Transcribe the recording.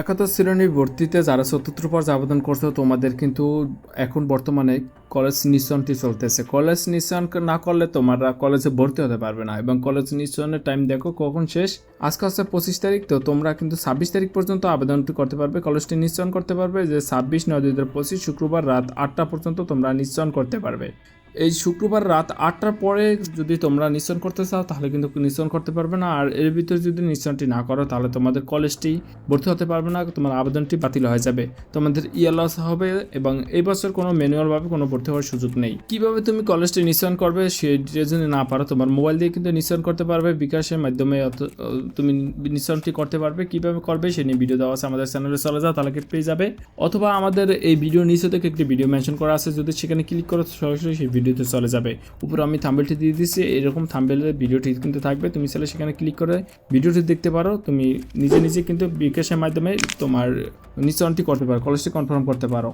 একাদশ শ্রেণির ভর্তিতে যারা চতুর্থ পর্যায়ে আবেদন করছ, তোমাদের কিন্তু এখন বর্তমানে কলেজ নিশ্চয়নটি চলতেছে। কলেজ নিশ্চয়ন না করলে তোমরা কলেজে ভর্তি হতে পারবে না এবং কলেজ নিশ্চয়নের টাইম দেখো কখন শেষ। আজকে হচ্ছে পঁচিশ তারিখ, তো তোমরা কিন্তু ছাব্বিশ তারিখ পর্যন্ত আবেদনটি করতে পারবে কলেজটি নিশ্চয়ন করতে পারবে। যে ছাব্বিশ নয় দুই হাজার পঁচিশ শুক্রবার রাত আটটা পর্যন্ত তোমরা নিশ্চয়ন করতে পারবে। এই শুক্রবার রাত আটটার পরে যদি তোমরা নিশ্চয়ন করতে চাও, তাহলে কিন্তু নিশ্চয়ন করতে পারবে না। আর এর ভিতরে যদি নিশ্চয়নটি না করো, তাহলে তোমাদের কলেজটি ভর্তি হতে পারবে না, তোমার আবেদনটি বাতিল হয়ে যাবে। তোমাদের ইয়ে লস হবে এবং এই বছর কোনো ম্যানুয়ালভাবে কোনো ভর্তি হওয়ার সুযোগ নেই। কীভাবে তুমি কলেজটি নিশ্চয়ন করবে সেটা যদি না পারো, তোমার মোবাইল দিয়ে কিন্তু নিশ্চয়ন করতে পারবে, বিকাশের মাধ্যমে তুমি নিশ্চয়নটি করতে পারবে। কীভাবে করবে, সে নিয়ে ভিডিও দেওয়া আছে আমাদের চ্যানেলে চলে যাও, তাহলে পেয়ে যাবে। অথবা আমাদের এই ভিডিও নিচে থেকে একটি ভিডিও মেনশন করা আছে। যদি সেখানে ক্লিক করো, সরাসরি সেই ভিডিওতে চলে যাবে। উপরে আমি থাম্বেলটি দিয়ে দিচ্ছি এরকম থাম্বেলের ভিডিওটি কিন্তু থাকবে। তুমি চাইলে সেখানে ক্লিক করে ভিডিওটি দেখতে পারো। তুমি নিজে নিজে কিন্তু বিকাশের মাধ্যমে তোমার নিশ্চয়টি করতে পারো কলেজটি কনফার্ম করতে পারো।